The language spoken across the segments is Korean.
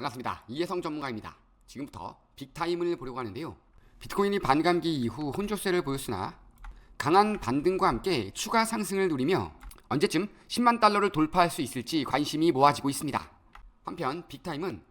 반갑습니다. 이혜성 전문가입니다. 지금부터 빅타임을 보려고 하는데요. 비트코인이 반감기 이후 혼조세를 보였으나 강한 반등과 함께 추가 상승을 누리며 언제쯤 10만 달러를 돌파할 수 있을지 관심이 모아지고 있습니다. 한편 빅타임은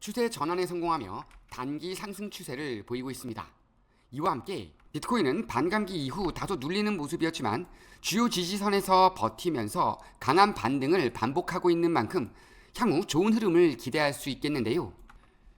추세 전환에 성공하며 단기 상승 추세를 보이고 있습니다. 이와 함께 비트코인은 반감기 이후 다소 눌리는 모습이었지만 주요 지지선에서 버티면서 강한 반등을 반복하고 있는 만큼 향후 좋은 흐름을 기대할 수 있겠는데요.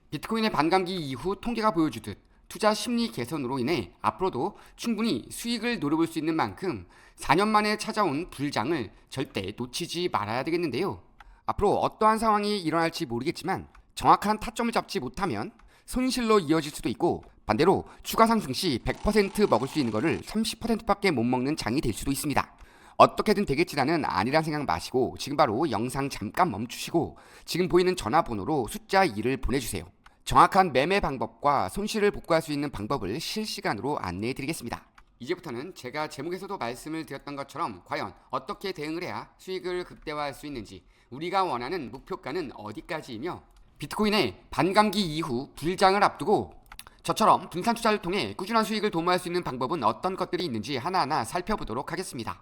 비트코인의 반감기 이후 통계가 보여주듯 투자 심리 개선으로 인해 앞으로도 충분히 수익을 노려볼 수 있는 만큼 4년 만에 찾아온 불장을 절대 놓치지 말아야 되겠는데요. 앞으로 어떠한 상황이 일어날지 모르겠지만 정확한 타점을 잡지 못하면 손실로 이어질 수도 있고 반대로 추가 상승 시 100% 먹을 수 있는 거를 30%밖에 못 먹는 장이 될 수도 있습니다. 어떻게든 되겠지라는 아니란 생각 마시고 지금 바로 영상 잠깐 멈추시고 지금 보이는 전화번호로 숫자 2를 보내주세요. 정확한 매매 방법과 손실을 복구할 수 있는 방법을 실시간으로 안내해 드리겠습니다. 이제부터는 제가 제목에서도 말씀을 드렸던 것처럼 과연 어떻게 대응을 해야 수익을 극대화할 수 있는지 우리가 원하는 목표가는 어디까지이며 비트코인의 반감기 이후 불장을 앞두고 저처럼 분산 투자를 통해 꾸준한 수익을 도모할 수 있는 방법은 어떤 것들이 있는지 하나하나 살펴보도록 하겠습니다.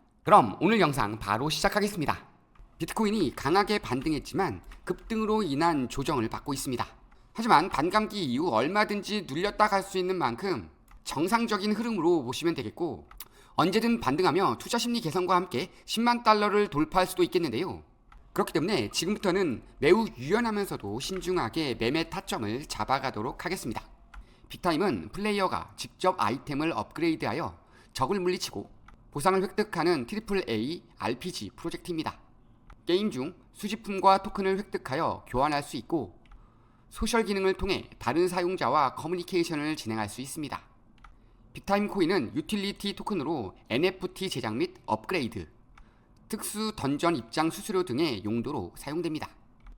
그럼 오늘 영상 바로 시작하겠습니다. 비트코인이 강하게 반등했지만 급등으로 인한 조정을 받고 있습니다. 하지만 반감기 이후 얼마든지 눌렸다 갈 수 있는 만큼 정상적인 흐름으로 보시면 되겠고 언제든 반등하며 투자 심리 개선과 함께 10만 달러를 돌파할 수도 있겠는데요. 그렇기 때문에 지금부터는 매우 유연하면서도 신중하게 매매 타점을 잡아가도록 하겠습니다. 빅타임은 플레이어가 직접 아이템을 업그레이드하여 적을 물리치고 보상을 획득하는 트리플 A RPG 프로젝트입니다. 게임 중 수집품과 토큰을 획득하여 교환할 수 있고 소셜 기능을 통해 다른 사용자와 커뮤니케이션을 진행할 수 있습니다. 빅타임 코인은 유틸리티 토큰으로 NFT 제작 및 업그레이드, 특수 던전 입장 수수료 등의 용도로 사용됩니다.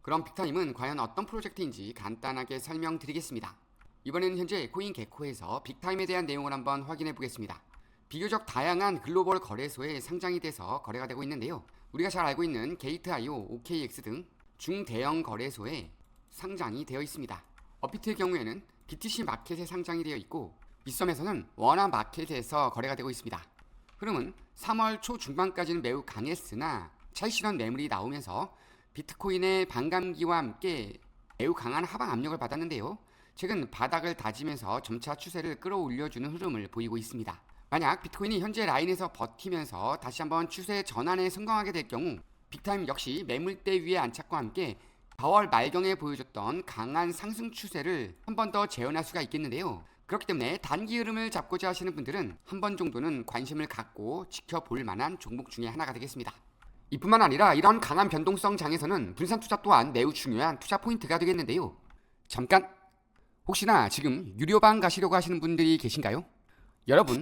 그럼 빅타임은 과연 어떤 프로젝트인지 간단하게 설명드리겠습니다. 이번에는 현재 코인 개코에서 빅타임에 대한 내용을 한번 확인해 보겠습니다. 비교적 다양한 글로벌 거래소에 상장이 돼서 거래가 되고 있는데요. 우리가 잘 알고 있는 게이트.io, OKX 등 중대형 거래소에 상장이 되어 있습니다. 어피트의 경우에는 BTC 마켓에 상장이 되어 있고 빗썸에서는 원화 마켓에서 거래가 되고 있습니다. 흐름은 3월 초 중반까지는 매우 강했으나 찰실한 매물이 나오면서 비트코인의 반감기와 함께 매우 강한 하방 압력을 받았는데요. 최근 바닥을 다지면서 점차 추세를 끌어올려주는 흐름을 보이고 있습니다. 만약 비트코인이 현재 라인에서 버티면서 다시 한번 추세 전환에 성공하게 될 경우 빅타임 역시 매물대 위에 안착과 함께 4월 말경에 보여줬던 강한 상승 추세를 한 번 더 재현할 수가 있겠는데요. 그렇기 때문에 단기 흐름을 잡고자 하시는 분들은 한 번 정도는 관심을 갖고 지켜볼 만한 종목 중에 하나가 되겠습니다. 이뿐만 아니라 이런 강한 변동성 장에서는 분산 투자 또한 매우 중요한 투자 포인트가 되겠는데요. 잠깐 혹시나 지금 유료방 가시려고 하시는 분들이 계신가요? 여러분,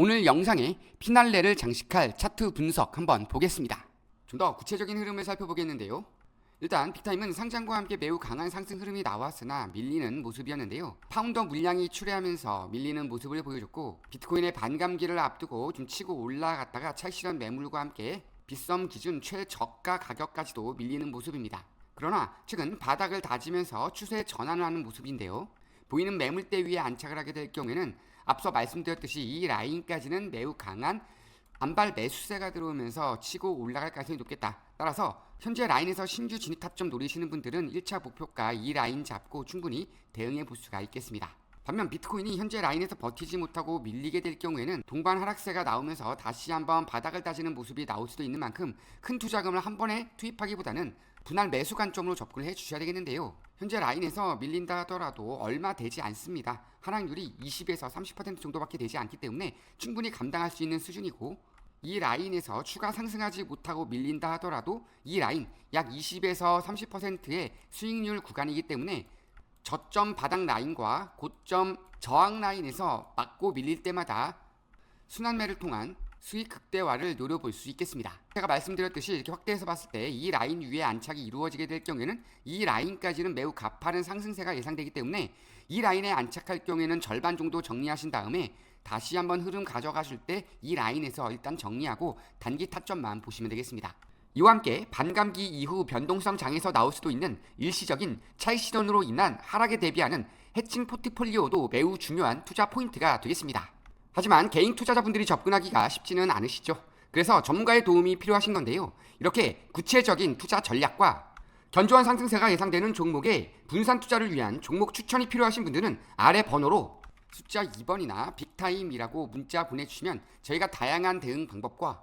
오늘 영상에 피날레를 장식할 차트 분석 한번 보겠습니다. 좀 더 구체적인 흐름을 살펴보겠는데요. 일단 빅타임은 상장과 함께 매우 강한 상승 흐름이 나왔으나 밀리는 모습이었는데요. 파운더 물량이 출회하면서 밀리는 모습을 보여줬고 비트코인의 반감기를 앞두고 좀 치고 올라갔다가 찰실한 매물과 함께 빗썸 기준 최저가 가격까지도 밀리는 모습입니다. 그러나 최근 바닥을 다지면서 추세 전환을 하는 모습인데요. 보이는 매물대 위에 안착을 하게 될 경우에는 앞서 말씀드렸듯이 이 라인까지는 매우 강한 반발 매수세가 들어오면서 치고 올라갈 가능성이 높겠다. 따라서 현재 라인에서 신규 진입 타점 노리시는 분들은 1차 목표가 이 라인 잡고 충분히 대응해 볼 수가 있겠습니다. 반면 비트코인이 현재 라인에서 버티지 못하고 밀리게 될 경우에는 동반 하락세가 나오면서 다시 한번 바닥을 다지는 모습이 나올 수도 있는 만큼 큰 투자금을 한 번에 투입하기보다는 분할 매수 관점으로 접근을 해 주셔야 되겠는데요. 현재 라인에서 밀린다 하더라도 얼마 되지 않습니다. 하락률이 20에서 30% 정도밖에 되지 않기 때문에 충분히 감당할 수 있는 수준이고 이 라인에서 추가 상승하지 못하고 밀린다 하더라도 이 라인 약 20에서 30%의 수익률 구간이기 때문에 저점 바닥 라인과 고점 저항 라인에서 맞고 밀릴 때마다 순환매를 통한 수익 극대화를 노려볼 수 있겠습니다. 제가 말씀드렸듯이 이렇게 확대해서 봤을 때 이 라인 위에 안착이 이루어지게 될 경우에는 이 라인까지는 매우 가파른 상승세가 예상되기 때문에 이 라인에 안착할 경우에는 절반 정도 정리하신 다음에 다시 한번 흐름 가져가실 때 이 라인에서 일단 정리하고 단기 타점만 보시면 되겠습니다. 이와 함께 반감기 이후 변동성 장에서 나올 수도 있는 일시적인 차익 실현으로 인한 하락에 대비하는 해칭 포트폴리오도 매우 중요한 투자 포인트가 되겠습니다. 하지만 개인 투자자분들이 접근하기가 쉽지는 않으시죠. 그래서 전문가의 도움이 필요하신 건데요. 이렇게 구체적인 투자 전략과 견조한 상승세가 예상되는 종목에 분산 투자를 위한 종목 추천이 필요하신 분들은 아래 번호로 숫자 2번이나 빅타임이라고 문자 보내주시면 저희가 다양한 대응 방법과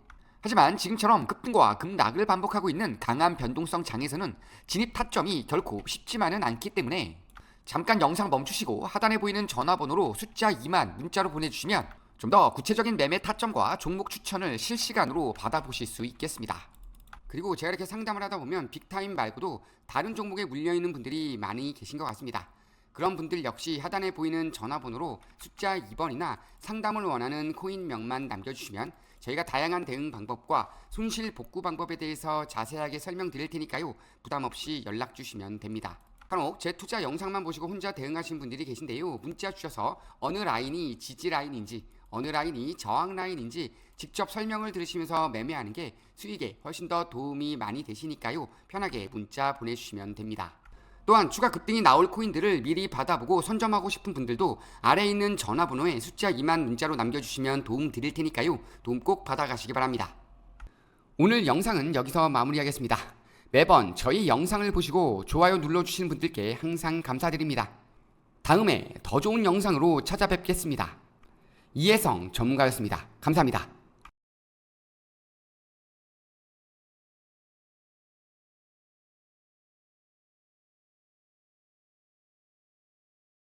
하지만 지금처럼 급등과 급락을 반복하고 있는 강한 변동성 장에서는 진입 타점이 결코 쉽지만은 않기 때문에 잠깐 영상 멈추시고 하단에 보이는 전화번호로 숫자 2만 문자로 보내주시면 좀 더 구체적인 매매 타점과 종목 추천을 실시간으로 받아보실 수 있겠습니다. 그리고 제가 이렇게 상담을 하다 보면 빅타임 말고도 다른 종목에 물려있는 분들이 많이 계신 것 같습니다. 그런 분들 역시 하단에 보이는 전화번호로 숫자 2번이나 상담을 원하는 코인 명만 남겨주시면 저희가 다양한 대응 방법과 손실 복구 방법에 대해서 자세하게 설명드릴 테니까요. 부담 없이 연락 주시면 됩니다. 간혹 제 투자 영상만 보시고 혼자 대응하신 분들이 계신데요. 문자 주셔서 어느 라인이 지지 라인인지 어느 라인이 저항 라인인지 직접 설명을 들으시면서 매매하는 게 수익에 훨씬 더 도움이 많이 되시니까요. 편하게 문자 보내주시면 됩니다. 또한 추가 급등이 나올 코인들을 미리 받아보고 선점하고 싶은 분들도 아래에 있는 전화번호에 숫자 2만 문자로 남겨주시면 도움 드릴 테니까요. 도움 꼭 받아가시기 바랍니다. 오늘 영상은 여기서 마무리하겠습니다. 매번 저희 영상을 보시고 좋아요 눌러주시는 분들께 항상 감사드립니다. 다음에 더 좋은 영상으로 찾아뵙겠습니다. 이혜성 전문가였습니다. 감사합니다.